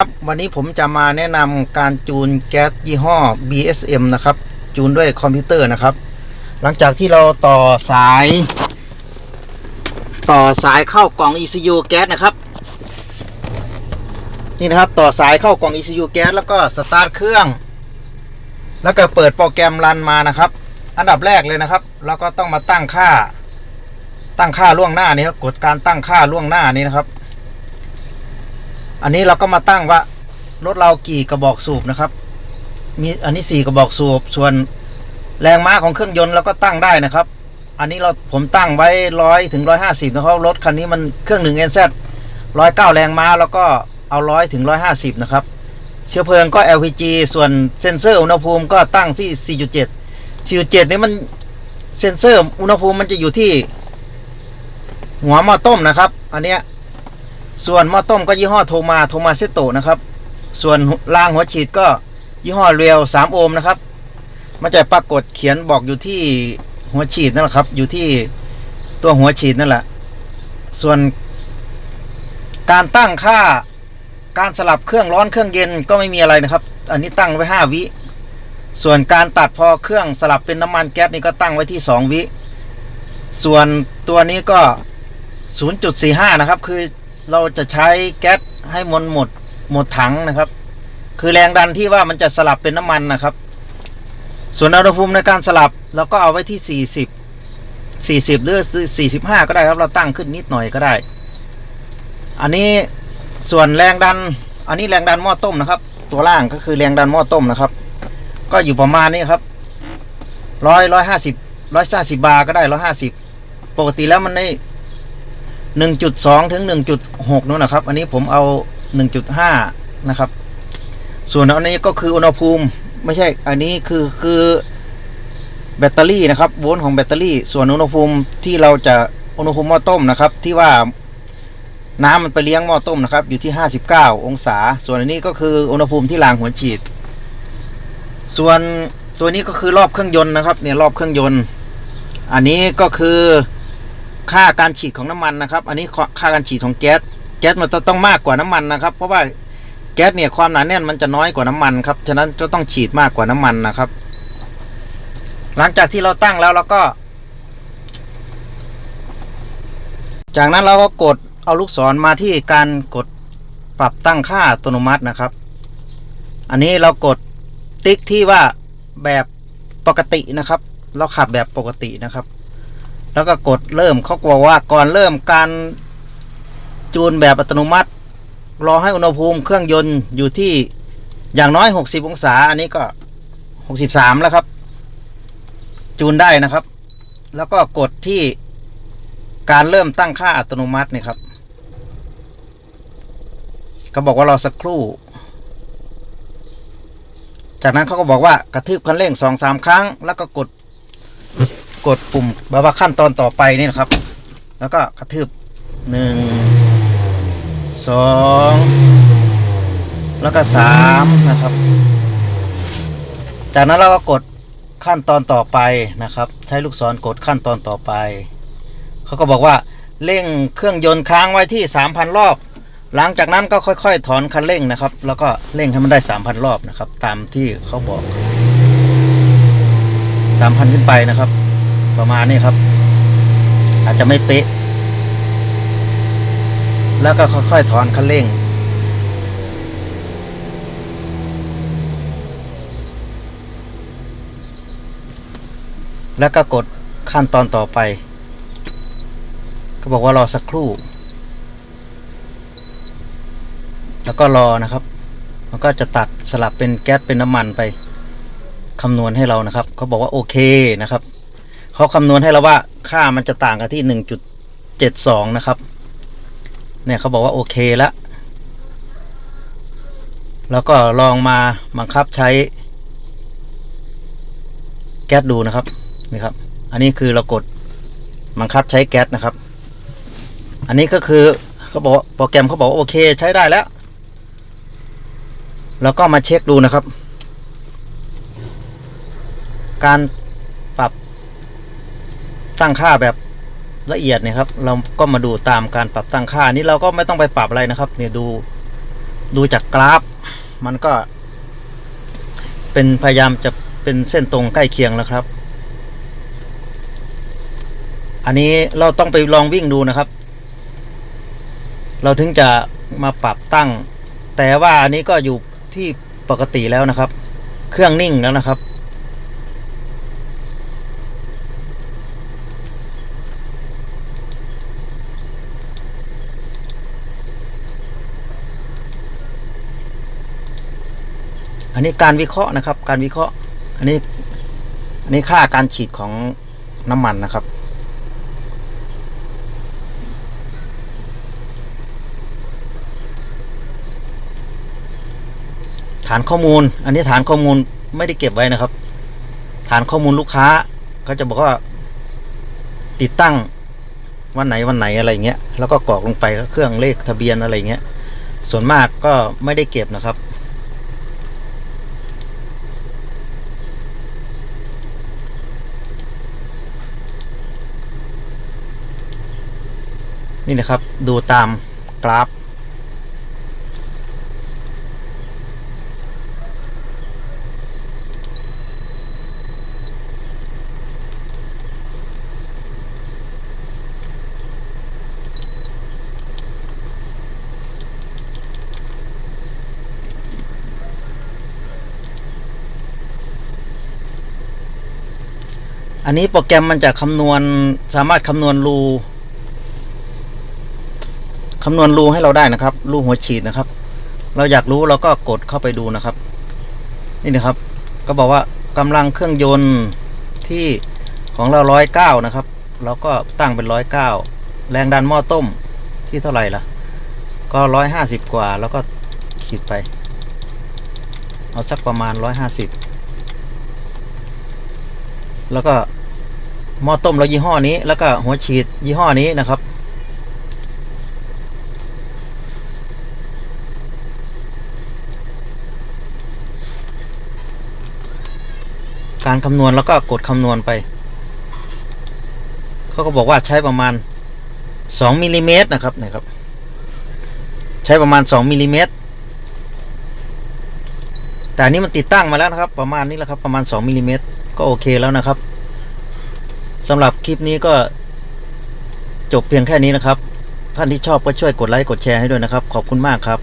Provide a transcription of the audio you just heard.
ครับวันนี้ผมจะมาแนะนำการจูนแก๊สยี่ห้อ BSM นะครับ จูนด้วยคอมพิวเตอร์นะครับ หลังจากที่เราต่อสาย ต่อสายเข้ากล่อง ECU แก๊สนะครับ นี่นะครับต่อสายเข้ากล่อง ECU แก๊สแล้วก็สตาร์ทเครื่อง แล้วก็เปิดโปรแกรมรันมานะครับ อันดับแรกเลยนะครับเราก็ต้องมาตั้งค่า ตั้งค่าล่วงหน้านี่ครับกดการตั้งค่าล่วงหน้านี้นะครับ อันนี้เราก็มาตั้งว่ารถเรากี่กระบอกสูบนะครับ มีอันนี้สี่กระบอกสูบ ส่วนแรงม้าของเครื่องยนต์เราก็ตั้งได้นะครับ อันนี้เราผมตั้งไว้ร้อยถึงร้อยห้าสิบนะครับรถคันนี้มันเครื่องหนึ่งเอ็นแซร้อยเก้าแรงม้าแล้วก็เอาร้อยถึงร้อยห้าสิบนะครับ เชื้อเพลิงก็ LPG ส่วนเซ็นเซอร์อุณหภูมิก็ตั้งที่4.7 4.7นี่มันเซ็นเซอร์อุณหภูมิมันจะอยู่ที่หัวหม้อต้มนะครับ อันเนี้ย ส่วนหม้อต้มก็ยี่ห้อโทมาโทมาเซโตะนะครับ ส่วนรางหัวฉีดก็ยี่ห้อเรียว3โอห์มนะครับ มันจะปรากฏเขียนบอกอยู่ที่หัวฉีดนั่นแหละครับ อยู่ที่ตัวหัวฉีดนั่นแหละ ส่วนการตั้งค่าการสลับเครื่องร้อนเครื่องเย็นก็ไม่มีอะไรนะครับ อันนี้ตั้งไว้ 5 วิ ส่วนการตัดพอเครื่องสลับเป็นน้ำมันแก๊สนี่ก็ตั้งไว้ที่ 2 วิ ส่วนตัวนี้ก็ 0.45 นะครับ คือ เราจะใช้แก๊สให้มันหมดหมดถังนะครับ คือแรงดันที่ว่ามันจะสลับเป็นน้ำมันนะครับ ส่วนอุณหภูมิในการสลับเราก็เอาไว้ที่ 40 40 หรือ 45 ก็ได้ครับ เราตั้งขึ้นนิดหน่อยก็ได้ อันนี้ส่วนแรงดัน อันนี้แรงดันหม้อต้มนะครับ ตัวล่างก็คือแรงดันหม้อต้มนะครับ ก็อยู่ประมาณนี้ครับร้อยร้อยห้าสิบร้อยห้าสิบบาร์ก็ได้ร้อยห้าสิบปกติแล้วมันได้ หนึ่งจุดสองถึงหนึ่งจุดหกนู่นนะครับ อันนี้ผมเอาหนึ่งจุดห้านะครับ ส่วนอันนี้ก็คืออุณหภูมิไม่ใช่ อันนี้คือคือแบตเตอรี่นะครับโวลต์ของแบตเตอรี่ ส่วนอุณหภูมิที่เราจะอุณหภูมิหม้อต้มนะครับ ที่ว่าน้ำมันไปเลี้ยงหม้อต้มนะครับ อยู่ที่ห้าสิบเก้าองศา ส่วนอันนี้ก็คืออุณหภูมิที่รางหัวฉีด ส่วนตัวนี้ก็คือรอบเครื่องยนต์นะครับเนี่ยรอบเครื่องยนต์ อันนี้ก็คือ ค่าการฉีดของน้ำมันนะครับ อันนี้ค่าการฉีดของแก๊ส แก๊สมันต้องมากกว่าน้ำมันนะครับ เพราะว่าแก๊สเนี่ยความหนาแน่นมันจะน้อยกว่าน้ำมันครับ ฉะนั้นจะต้องฉีดมากกว่าน้ำมันนะครับ หลังจากที่เราตั้งแล้วเราก็ จากนั้นเราก็กดเอาลูกศรมาที่การกดปรับตั้งค่าอัตโนมัตินะครับ อันนี้เรากดติ๊กที่ว่าแบบปกตินะครับ เราขับแบบปกตินะครับ แล้วก็กดเริ่มเขาบอกว่าก่อนเริ่มการจูนแบบอัตโนมัติ รอให้อุณหภูมิเครื่องยนต์อยู่ที่อย่างน้อย 60 องศา อันนี้ก็ 63 แล้วครับ จูนได้นะครับ แล้วก็กดที่การเริ่มตั้งค่าอัตโนมัตินี่ครับเขาบอกว่ารอสักครู่ จากนั้นเขาก็บอกว่ากระทืบคันเร่งสองสามครั้ง แล้วก็กด กดปุ่มแบบว่าขั้นตอนต่อไปนี่นะครับ แล้วก็กระทืบหนึ่งสองแล้วก็สามนะครับ จากนั้นเราก็กดขั้นตอนต่อไปนะครับ ใช้ลูกศรกดขั้นตอนต่อไป เขาก็บอกว่าเร่งเครื่องยนต์ค้างไว้ที่ 3,000 รอบ หลังจากนั้นก็ค่อยๆ ถอนคันเร่งนะครับ แล้วก็เร่งให้มันได้ 3,000 รอบนะครับ ตามที่เขาบอก 3,000 ขึ้นไปนะครับ ประมาณนี้ครับ อาจจะไม่เป๊ะ แล้วก็ค่อยๆถอนคันเร่ง แล้วก็กดขั้นตอนต่อไป ก็บอกว่ารอสักครู่ แล้วก็รอนะครับ มันก็จะตัดสลับเป็นแก๊สเป็นน้ำมันไปคำนวณให้เรานะครับ เขาบอกว่าโอเคนะครับ เขาคำนวณให้เราว่าค่ามันจะต่างกันที่หนึ่งจุดเจ็ดสองนะครับ เนี่ยเขาบอกว่าโอเคแล้วแล้วก็ลองมาบังคับใช้ แก๊สดูนะครับนี่ครับ อันนี้คือเรากดบังคับใช้แก๊สนะครับ อันนี้ก็คือเขาบอกว่าโปรแกรมเขาบอกว่าโอเคใช้ได้แล้ว แล้วก็มาเช็คดูนะครับ การ ตั้งค่าแบบละเอียดเนี่ยครับ เราก็มาดูตามการปรับตั้งค่านี้เราก็ไม่ต้องไปปรับอะไรนะครับ เนี่ยดูดูจากกราฟ มันก็ เป็นพยายามจะเป็นเส้นตรงใกล้เคียงแล้วครับ อันนี้เราต้องไปลองวิ่งดูนะครับ เราถึงจะมาปรับตั้ง แต่ว่าอันนี้ก็อยู่ที่ปกติแล้วนะครับ เครื่องนิ่งแล้วนะครับ อันนี้การวิเคราะห์นะครับ การวิเคราะห์ อันนี้ อันนี้ค่าการฉีดของน้ำมันนะครับ ฐานข้อมูล อันนี้ฐานข้อมูลไม่ได้เก็บไว้นะครับ ฐานข้อมูลลูกค้าเขาจะบอกว่าติดตั้งวันไหนวันไหนอะไรเงี้ย แล้วก็กรอกลงไปเครื่องเลขทะเบียนอะไรเงี้ย ส่วนมากก็ไม่ได้เก็บนะครับ นี่นะครับดูตามกราฟ อันนี้โปรแกรมมันจะคำนวณสามารถคำนวณรูำนวณรูให้เราได้นะครับ รูหัวฉีดนะครับ เราอยากรู้เราก็กดเข้าไปดูนะครับ นี่นะครับ ก็บอกว่ากำลังเครื่องยนต์ที่ของเราร้อยเก้านะครับ เราก็ตั้งเป็นร้อยเก้าแรงดันหม้อต้มที่เท่าไหร่ล่ะ ก็ร้อยห้าสิบกว่า แล้วก็ขีดไป เอาสักประมาณร้อยห้าสิบแล้วก็หม้อต้มเรายี่ห้อนี้ แล้วก็หัวฉีดยี่ห้อนี้นะครับ การคำนวณแล้วก็กดคำนวณไป เขาก็บอกว่าใช้ประมาณ 2มิลลิเมตรนะครับนะครับ ใช้ประมาณ 2มิลลิเมตรแต่นนี้มันติดตั้งมาแล้วนะครับ ประมาณนี้แหละครับประมาณ 2มิลลิเมตรก็โอเคแล้วนะครับสำหรับคลิปนี้ก็จบเพียงแค่นี้นะครับ ท่านที่ชอบก็ช่วยกดไลค์กดแชร์ให้ด้วยนะครับ ขอบคุณมากครับ